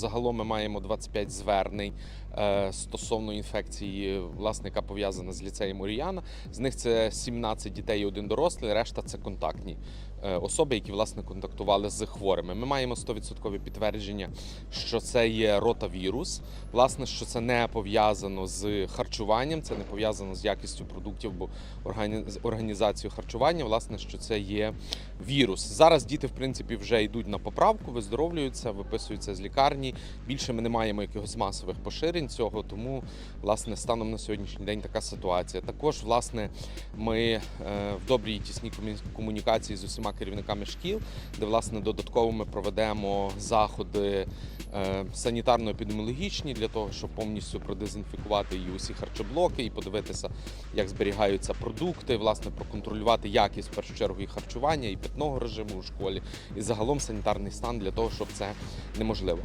Загалом ми маємо 25 звернень е, стосовно інфекції, власне, яка пов'язана з ліцеєм Оріяна. З них це 17 дітей і один дорослий, решта це контактні е, особи, які власне контактували з хворими. Ми маємо 100% підтвердження, що це є ротавірус. Власне, що це не пов'язано з харчуванням, це не пов'язано з якістю продуктів, бо організацією харчування, власне, що це є вірус. Зараз діти, в принципі, вже йдуть на поправку, виздоровлюються, виписуються з лікарні. Більше ми не маємо якихось масових поширень цього, тому власне станом на сьогоднішній день така ситуація. Також, власне, ми е, в добрій і тісній комунікації з усіма керівниками шкіл, де власне додатково ми проведемо заходи е, санітарно-епідеміологічні для того, щоб повністю продезінфікувати і усі харчоблоки, і подивитися, як зберігаються продукти, власне, проконтролювати якість в першу чергу і харчування, і питного режиму у школі, і загалом санітарний стан для того, щоб це неможливо.